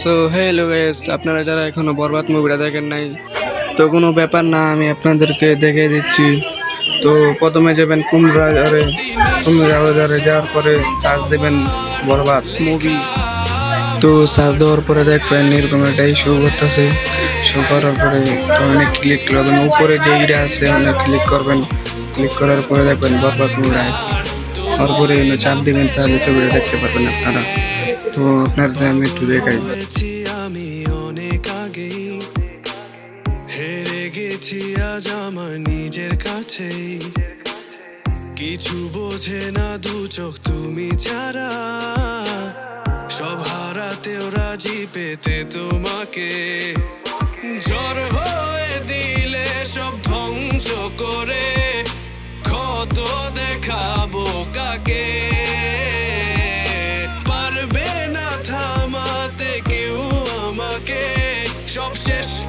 So hello guys আপনারা যারা এখনও বরবাদ মুভিটা দেখেন নাই, তো কোনো ব্যাপার না, আমি আপনাদেরকে দেখে দিচ্ছি। তো প্রথমে যাবেন কুমড়া বাজারে। যাওয়ার পরে চার্জ দেবেন বরবাদ মুভি তো চার্জ দেওয়ার পরে দেখবেন এরকম একটা ইস্যু করতেছে। শো করার পরে তো অনেক ক্লিক করবেন। উপরে যে ইটা আছে, অনেক ক্লিক করবেন। ক্লিক করার পরে দেখবেন বরবাদ মুভিটা আছে। তারপরে চাপ দেবেন, তাহলে ছবিটা দেখতে পারবেন আপনারা। তো আপনাদের আমি একটু দেখাই। আমি অনেক আগেই। হেরে গেছি আজ আমার নিজের কিছু বোঝে না দু চোখ তুমি ছাড়া। সব হারাতেও রাজি পেতে তোমাকে। জ্বর হয়ে দিলে সব ধ্বংস করে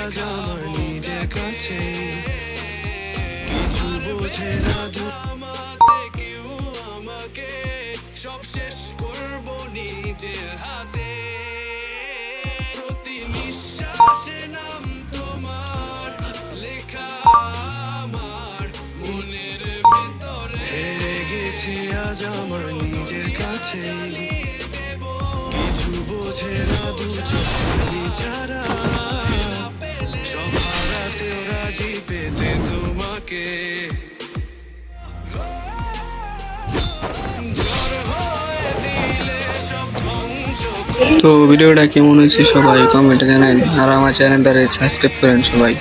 আজ আমার নিজের কাছে। কিছু বোঝে না আমাতে কেউ আমাকে সব শেষ করব নিজের হাতে। প্রতি নিঃশ্বাসে নাম তোমার, লেখা আমার মনের ভেতরে। হেরে গেছি আজ আমার নিজের কাছে। কিছু বোঝে না দু ছাড়া পেতে তোমাকে। তো ভিডিওটা কেমন হয়েছে সবাই কমেন্টে জানেন। আর আমার চ্যানেলটারে সাবস্ক্রাইব করেন সবাই।